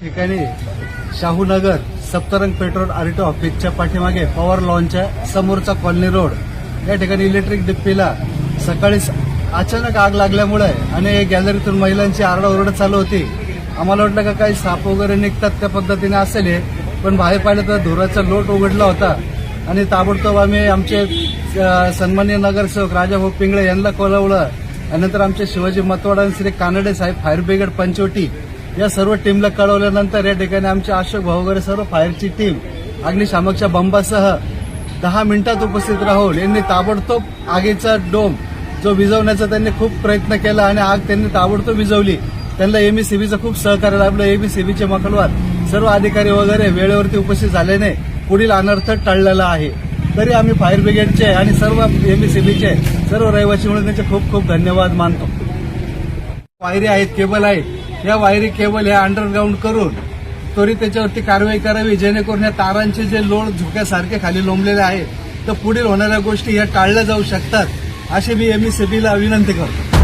ठिकाणी Shahunagar Saptarang petrol RTO ऑफिसच्या पाठीमागे पॉवर लॉनच्या समोरचा कॉलनी रोड. या ठिकाणी इलेक्ट्रिक डिप्पीला सकाळी अचानक आग लागल्यामुळे आणि गॅलरीतून महिलांची आरडाओरड चालू होती. आम्हाला वाटलं का काही साप वगैरे निघतात त्या पद्धतीने असेल हे पण बाहेर पाहिलं तर धुराचा लोट उघडला होता. आणि ताबडतोब आम्ही आमचे सन्मान्य सन्माननीय नगरसेवक राजाभाऊ पिंगळे यांना कळवलं. आणि नंतर आमचे शिवाजी मतवाडा आणि श्री कानडे साहेब फायर ब्रिगेड पंचवटी या सर्व टीमला कळवल्यानंतर या ठिकाणी आमचे अशोक भाऊ वगैरे सर्व फायरची टीम अग्निशामकच्या बंबासह दहा मिनिटात उपस्थित राहून यांनी ताबडतोब आगीचा डोम जो विझवण्याचा त्यांनी खूप प्रयत्न केला आणि आग त्यांनी ताबडतोब विझवली. त्यांना एमईसीबीचं खूप सहकार्य लाभलं. एमईसीबीचे मकलवार सर्व अधिकारी वगैरे वेळेवरती उपस्थित झाल्याने पुढील अनर्थ टळलेला आहे. तरी आम्ही फायर ब्रिगेडचे आणि सर्व एमईसीबीचे सर्व रहिवासी म्हणून त्यांचे खूप खूप धन्यवाद मानतो. पायरी आहेत केबल आहेत. या वायरी केबल ह्या अंडरग्राऊंड करून त्वरित त्याच्यावरती कारवाई करावी जेणेकरून या तारांचे जे लोड झोक्यासारखे खाली लोंबलेले आहेत तर पुढील होणाऱ्या गोष्टी या टाळल्या जाऊ शकतात अशी मी एमईसीबीला विनंती करतो.